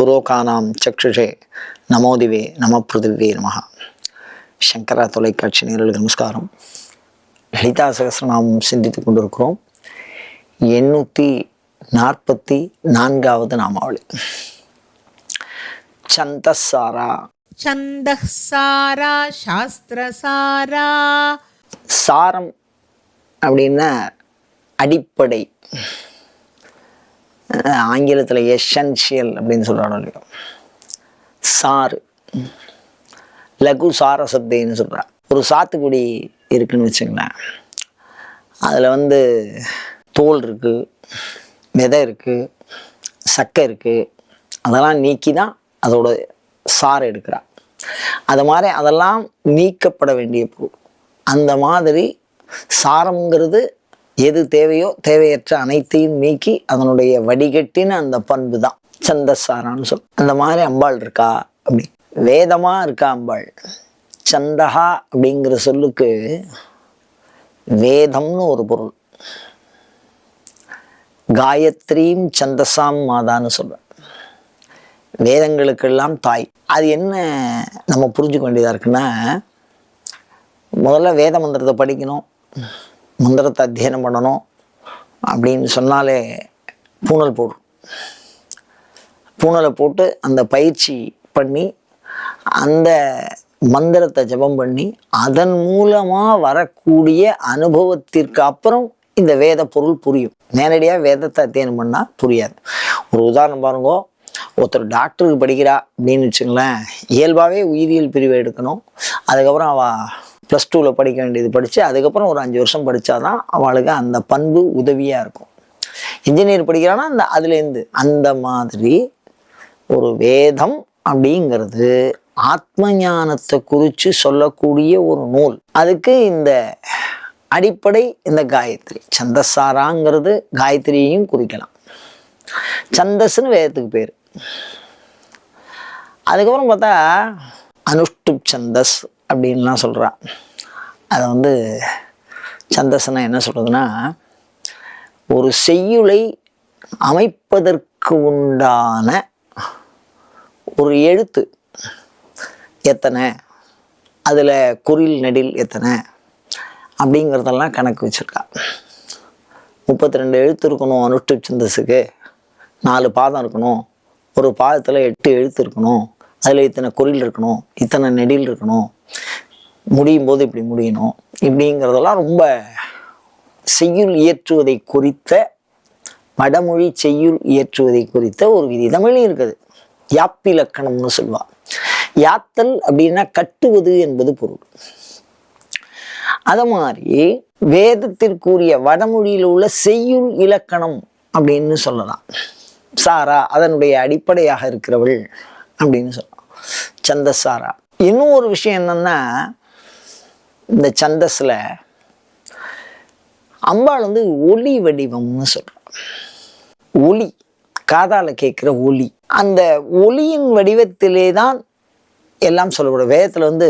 புரோகானாம் சக்ஷுஷே. நமோதிவே நம பிருதிவே நமகா சங்கரா தொலைக்காட்சி நேரலுக்கு நமஸ்காரம். லலிதா சகசிரநாமம் சிந்தித்து கொண்டிருக்கிறோம். எண்ணூற்றி நாற்பத்தி நான்காவது நாமாவளி. சந்தசாரா. சந்தசாரா சாஸ்திரசாரா. சாரம் அப்படின்னா அடிப்படை. ஆங்கிலத்தில் எஷன்ஷியல் அப்படின்னு சொல்கிறாங்க இல்லையோ? சாறு. லகு சார சப்தைன்னு சொல்கிறா ஒரு சாத்துக்குடி இருக்குன்னு வச்சுங்களேன் அதில் வந்து தோல் இருக்குது விதை இருக்குது சக்கை இருக்குது அதெல்லாம் நீக்கி தான் அதோட சாறு எடுக்கிறா அது மாதிரி அதெல்லாம் நீக்கப்பட வேண்டிய பொருள். அந்த மாதிரி சாரம்ங்கிறது எது தேவையோ தேவையற்ற அனைத்தையும் நீக்கி அதனுடைய வடிகட்டின அந்த பண்பு தான் சந்தசாரான்னு சொல். அந்த மாதிரி அம்பாள் இருக்கா அப்படி. வேதமா இருக்கா அம்பாள்? சந்தகா அப்படிங்கிற சொல்லுக்கு வேதம்னு ஒரு பொருள். காயத்ரியும் சந்தசாம் மாதான்னு சொல்றேன் வேதங்களுக்கெல்லாம் தாய். அது என்ன நம்ம புரிஞ்சுக்க வேண்டியதாக இருக்குன்னா முதல்ல வேத மந்திரத்தை படிக்கணும். மந்திரத்தை அத்தியனம் பண்ணணும் அப்படின்னு சொன்னாலே பூனல் போடும் பூனலை போட்டு அந்த பயிற்சி பண்ணி அந்த மந்திரத்தை ஜெபம் பண்ணி அதன் மூலமாக வரக்கூடிய அனுபவத்திற்கு அப்புறம் இந்த வேத பொருள் புரியும். நேரடியாக வேதத்தை அத்தியனம் பண்ணால் புரியாது. ஒரு உதாரணம் பாருங்கோ. ஒருத்தர் டாக்டருக்கு படிக்கிறா அப்படின்னு வச்சுங்களேன் இயல்பாகவே உயிரியல் பிரிவை எடுக்கணும். அதுக்கப்புறம் அவள் ப்ளஸ் டூவில் படிக்க வேண்டியது படித்து அதுக்கப்புறம் ஒரு அஞ்சு வருஷம் படித்தாதான் அவளுக்கு அந்த பண்பு உதவியாக இருக்கும். இன்ஜினியர் படிக்கிறான்னா அந்த அதுலேருந்து அந்த மாதிரி ஒரு வேதம் அப்படிங்கிறது ஆத்ம ஞானத்தை குறித்து சொல்லக்கூடிய ஒரு நூல். அதுக்கு இந்த அடிப்படை இந்த காயத்ரி சந்தசாராங்கிறது காயத்ரியையும் குறிக்கலாம். சந்தஸ்ன்னு வேதத்துக்கு பேர். அதுக்கப்புறம் பார்த்தா அனுஷ்டுப் சந்தஸ் அப்படின்லாம் சொல்கிறா அதை வந்து சந்தசனா என்ன சொல்கிறதுனா ஒரு செய்யுளை அமைப்பதற்கு உண்டான ஒரு எழுத்து எத்தனை அதில் குறில் நெடில் எத்தனை அப்படிங்கிறதெல்லாம் கணக்கு வச்சுருக்கான். முப்பத்தி ரெண்டு எழுத்து இருக்கணும் அனுஷ்டு சந்தஸுக்கு நாலு பாதம் இருக்கணும் ஒரு பாதத்தில் எட்டு எழுத்து இருக்கணும் அதில் இத்தனை குறில் இருக்கணும் இத்தனை நெடில் இருக்கணும் முடியும் போது இப்படி முடியணும். இப்படிங்கிறதெல்லாம் ரொம்ப செய்யுள் இயற்றுவதை குறித்த வடமொழி செய்யுள் இயற்றுவதை குறித்த ஒரு விதி தமிழும் இருக்குது. யாப்பிலக்கணம்னு சொல்லுவா யாத்தல் அப்படின்னா கட்டுவது என்பது பொருள். அது மாதிரி வேதத்திற்குரிய வடமொழியில் உள்ள செய்யுள் இலக்கணம் அப்படின்னு சொல்லலாம். சாரா அதனுடைய அடிப்படையாக இருக்கிறவள் அப்படின்னு சொல்லலாம். சந்தசாரா. இன்னும் ஒரு விஷயம் என்னன்னா இந்த சந்தஸில் அம்பாள் வந்து ஒளி வடிவம்னு சொல்கிறோம் ஒளி காதால் கேட்குற ஒளி அந்த ஒளியின் வடிவத்திலே தான் எல்லாம் சொல்லப்படும் வேதத்தில் வந்து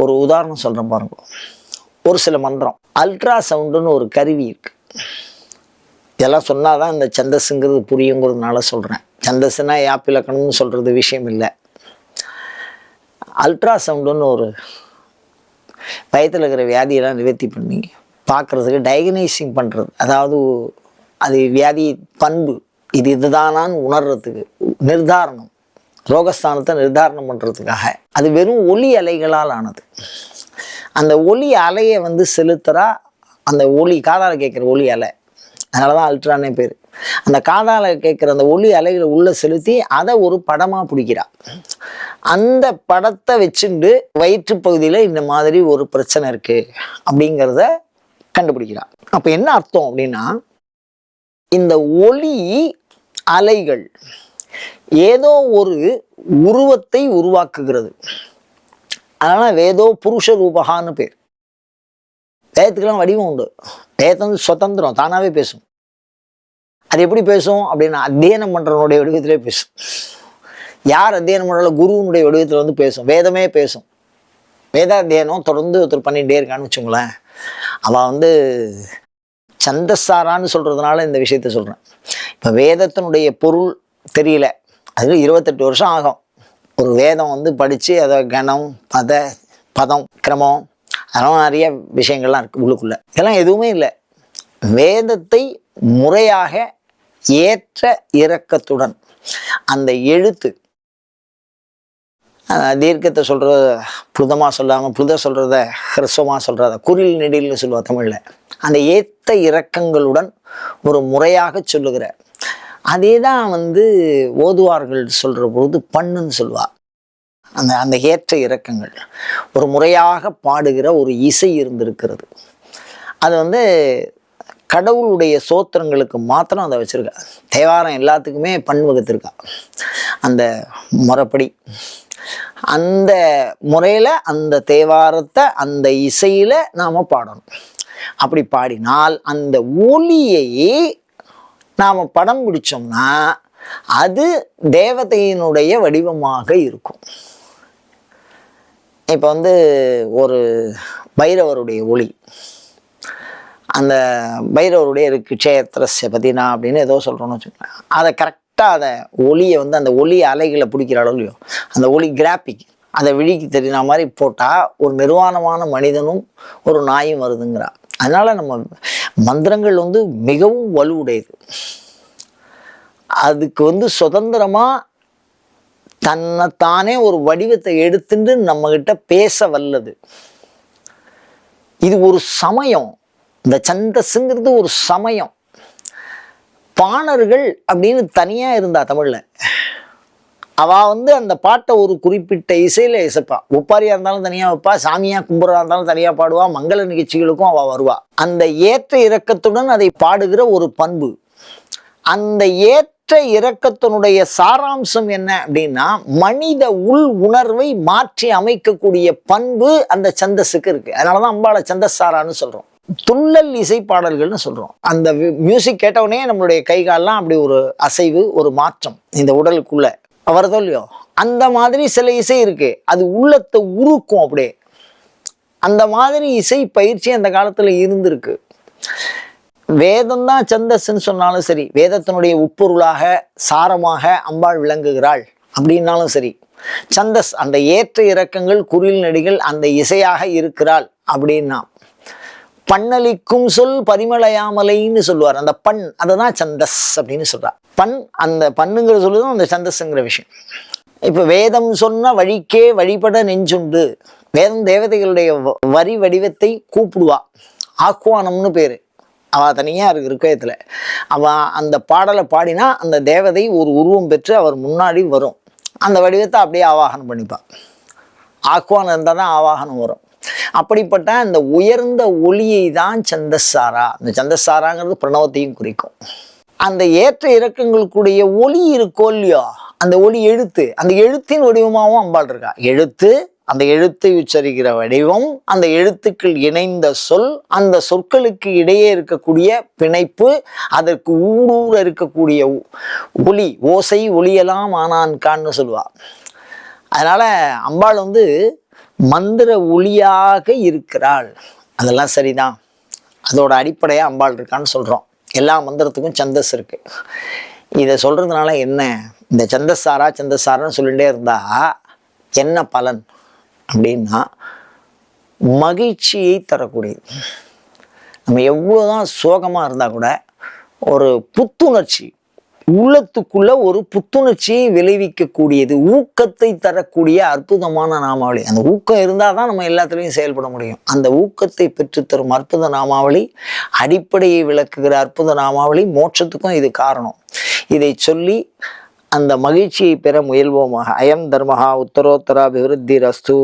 ஒரு உதாரணம் சொல்கிறேன் பாருங்க. ஒரு சில மந்திரம் அல்ட்ரா சவுண்டுன்னு ஒரு கருவி இருக்கு. இதெல்லாம் சொன்னால் தான் இந்த சந்தஸுங்கிறது புரியுங்கிறதுனால சொல்கிறேன் சந்தஸ்னா யாப்பிலக்கணம்னு சொல்கிறது விஷயம் இல்லை. அல்ட்ரா சவுண்டுன்னு ஒரு வயத்தில் இருக்கிற வியாதியெல்லாம் நிவர்த்தி பண்ணி பார்க்குறதுக்கு டயக்னைசிங் பண்ணுறது அதாவது அது வியாதி பண்பு. இது இதுதானான்னு உணர்றதுக்கு நிர்தாரணம். ரோகஸ்தானத்தை நிர்தாரணம் பண்ணுறதுக்காக அது வெறும் ஒளி அலைகளால் ஆனது. அந்த ஒளி அலையை வந்து செலுத்துறா அந்த ஒளி காதால் கேட்குற ஒளி அலை. அதனால தான் அல்ட்ரானே பேர். அந்த காதால் கேட்குற அந்த ஒளி அலைகளை உள்ளே செலுத்தி அதை ஒரு படமாக பிடிக்கிறா. அந்த படத்தை வச்சுண்டு வயிற்று பகுதியில் இந்த மாதிரி ஒரு பிரச்சனை இருக்குது அப்படிங்கிறத கண்டுபிடிக்கிறா. அப்போ என்ன அர்த்தம் அப்படின்னா இந்த ஒளி அலைகள் ஏதோ ஒரு உருவத்தை உருவாக்குகிறது. அதனால் வேதோ புருஷ ரூபகான்னு பேர். வேதத்துக்கெல்லாம் வடிவம் உண்டு. வேதம் வந்து சுதந்திரம் தானாகவே பேசும். அது எப்படி பேசும் அப்படின்னா அத்தியனம் பண்ணுறவனுடைய வடிவத்திலே பேசும். யார் அத்தியனம் பண்றாலும் குருவனுடைய வடிவத்தில் வந்து பேசும். வேதமே பேசும். வேதாத்தியனம் தொடர்ந்து ஒருத்தர் பண்ணிகிட்டே இருக்கான்னு வச்சுங்களேன் அவன் வந்து சந்தசாரான்னு சொல்கிறதுனால இந்த விஷயத்த சொல்கிறேன் இப்போ வேதத்தினுடைய பொருள் தெரியல. அது இருபத்தெட்டு வருஷம் ஆகும். ஒரு வேதம் வந்து படித்து அதை கணம் பத பதம் கிரமம் அதெல்லாம் நிறைய விஷயங்கள்லாம் இருக்குது உள்ளுக்குள்ளே. இதெல்லாம் எதுவுமே இல்லை. வேதத்தை முறையாக ஏற்ற இறக்கத்துடன் அந்த எழுத்து தீர்க்கத்தை சொல்கிறத புதமாக சொல்லாமல் புத சொல்கிறத ஹ்ரஸ்வமாக சொல்கிறத குரில் நெடில்னு சொல்லுவா தமிழில். அந்த ஏத்த இறக்கங்களுடன் ஒரு முறையாக சொல்லுகிற. அதே தான் வந்து ஓதுவார்கள் சொல்கிற பொழுது பண்ணுன்னு சொல்லுவாள் அந்த அந்த ஏற்ற இறக்கங்கள். ஒரு முறையாக பாடுகிற ஒரு இசை இருந்திருக்கிறது. அது வந்து கடவுளுடைய சோத்திரங்களுக்கு மாத்திரம் அதை வச்சுருக்கா. தேவாரம் எல்லாத்துக்குமே பண் வகுத்திருக்கா அந்த முறைப்படி. அந்த முறையில் அந்த தேவாரத்தை அந்த இசையில் நாம் பாடணும். அப்படி பாடினால் அந்த ஒலியை நாம் படம் பிடிச்சோம்னா அது தேவதையினுடைய வடிவமாக இருக்கும். இப்போ வந்து ஒரு பைரவருடைய ஒளி. அந்த பைரவருடைய இருக்கு க்ஷேத்திரஸ்ய பதினா அப்படின்னு ஏதோ சொல்கிறோன்னு வச்சுக்கோங்களேன். அதை கரெக்டாக அதை ஒளியை வந்து அந்த ஒளி அலைகளை பிடிக்கிற அளவுலையும் அந்த ஒளி கிராபிக் அதை விழிக்கு தெரியுற மாதிரி போட்டால் ஒரு நிர்வாணமான மனிதனும் ஒரு நாயும் வருதுங்கிறா. அதனால் நம்ம மந்திரங்கள் வந்து மிகவும் வலுவுடையது. அதுக்கு வந்து சுதந்திரமாக தன்னைத்தானே ஒரு வடிவத்தை எடுத்துட்டு நம்மகிட்ட பேச வல்லது. இது ஒரு சமயம். இந்த சந்தஸுங்கிறது ஒரு சமயம். பாணர்கள் அப்படின்னு தனியாக இருந்தா தமிழில். அவள் வந்து அந்த பாட்டை ஒரு குறிப்பிட்ட இசையில் இசைப்பா. ஒப்பாரியாக இருந்தாலும் தனியாக வைப்பா சாமியாக கும்புறா இருந்தாலும் தனியாக பாடுவா மங்கள நிகழ்ச்சிகளுக்கும் அவள் வருவா. அந்த ஏற்ற இறக்கத்துடன் அதை பாடுகிற ஒரு பண்பு. அந்த ஏற்ற மற்ற இறக்கத்தினுடைய சாராம்சம் என்ன அப்படின்னா மனித உள் உணர்வை மாற்றி அமைக்கக்கூடிய பண்பு அந்த சந்தஸுக்கு இருக்கு. அதனாலதான் அம்பாளை சந்தஸாரான்னு சொல்றோம். துள்ளல் இசை பாடல்கள்னு சொல்றோம். அந்த மியூசிக் கேட்டவுடனே நம்மளுடைய கை கால்லாம் அப்படி ஒரு அசைவு ஒரு மாற்றம் இந்த உடலுக்குள்ள. அவரதோ இல்லையோ? அந்த மாதிரி சில இசை இருக்கு. அது உள்ளத்தை உருக்கும் அப்படியே. அந்த மாதிரி இசை பயிற்சி அந்த காலத்துல இருந்திருக்கு. வேதம் தான் சந்தஸ்ன்னு சொன்னாலும் சரி வேதத்தினுடைய உட்பொருளாக சாரமாக அம்பாள் விளங்குகிறாள் அப்படின்னாலும் சரி சந்தஸ் அந்த ஏற்ற இறக்கங்கள் குரில் நடிகள் அந்த இசையாக இருக்கிறாள் அப்படின்னா பண்ணளிக்கும் சொல் பரிமளையாமலைன்னு சொல்லுவார். அந்த பண் அதை தான் சந்தஸ் அப்படின்னு சொல்றார் பண் அந்த பண்ணுங்கிற சொல்லுதான் அந்த சந்தஸ்ங்கிற விஷயம். இப்போ வேதம் சொன்ன வழிக்கே வழிபட நெஞ்சுண்டு. வேதம் தேவதைகளுடைய வ- வரி வடிவத்தை கூப்பிடுவா. ஆக்குவானம்னு பேரு. அவள் தனியாக இருக்கு ருக்கயத்துல அவள் அந்த பாடலை பாடினா அந்த தேவதை ஒரு உருவம் பெற்று அவர் முன்னாடி வரும். அந்த வடிவத்தை அப்படியே ஆவாகனம் பண்ணிப்பா. ஆக்குவானம் இருந்தால் தான் ஆவாகனம் வரும். அப்படிப்பட்ட அந்த உயர்ந்த ஒளியை தான் சந்தசாரா அந்த சந்தசாராங்கிறது பிரணவத்தையும் குறிக்கும். அந்த ஏற்ற இறக்கங்களுக்குடைய ஒளி இருக்கோ இல்லையோ அந்த ஒளி எழுத்து அந்த எழுத்தின் வடிவமாகவும் அம்பாள் இருக்கா. எழுத்து அந்த எழுத்தை உச்சரிக்கிற வடிவம் அந்த எழுத்துக்கள் இணைந்த சொல் அந்த சொற்களுக்கு இடையே இருக்கக்கூடிய பிணைப்பு அதற்கு ஊடூர இருக்கக்கூடிய ஒ- ஒலி ஓசை ஒளியெல்லாம் ஆனான்கான்னு சொல்லுவா. அதனால் அம்பாள் வந்து மந்திர ஒளியாக இருக்கிறாள். அதெல்லாம் சரிதான். அதோட அடிப்படையாக அம்பாள் இருக்கான்னு சொல்கிறோம் எல்லா மந்திரத்துக்கும் சந்தஸ் இருக்குது இதை சொல்கிறதுனால என்ன? இந்த சந்தசாரா சந்தசாரான்னு சொல்லிகிட்டே இருந்தா என்ன பலன்? அப்படின்னா மகிழ்ச்சியை தரக்கூடியது. நம்ம எவ்வளோதான் சோகமாக இருந்தால் கூட ஒரு புத்துணர்ச்சி உள்ளத்துக்குள்ள ஒரு புத்துணர்ச்சியை விளைவிக்கக்கூடியது ஊக்கத்தை தரக்கூடிய அற்புதமான நாமாவளி. அந்த ஊக்கம் இருந்தால் தான் நம்ம எல்லாத்துலேயும் செயல்பட முடியும். அந்த ஊக்கத்தை பெற்றுத்தரும் அற்புத நாமாவளி அடிப்படையை விளக்குகிற அற்புத நாமாவளி மோட்சத்துக்கும் இது காரணம். இதை சொல்லி அந்த மகிழ்ச்சியை பெற முயல்வோமாக. அயம் தர்மஹா உத்தரோத்தராபிவிருத்தி ரஸ்து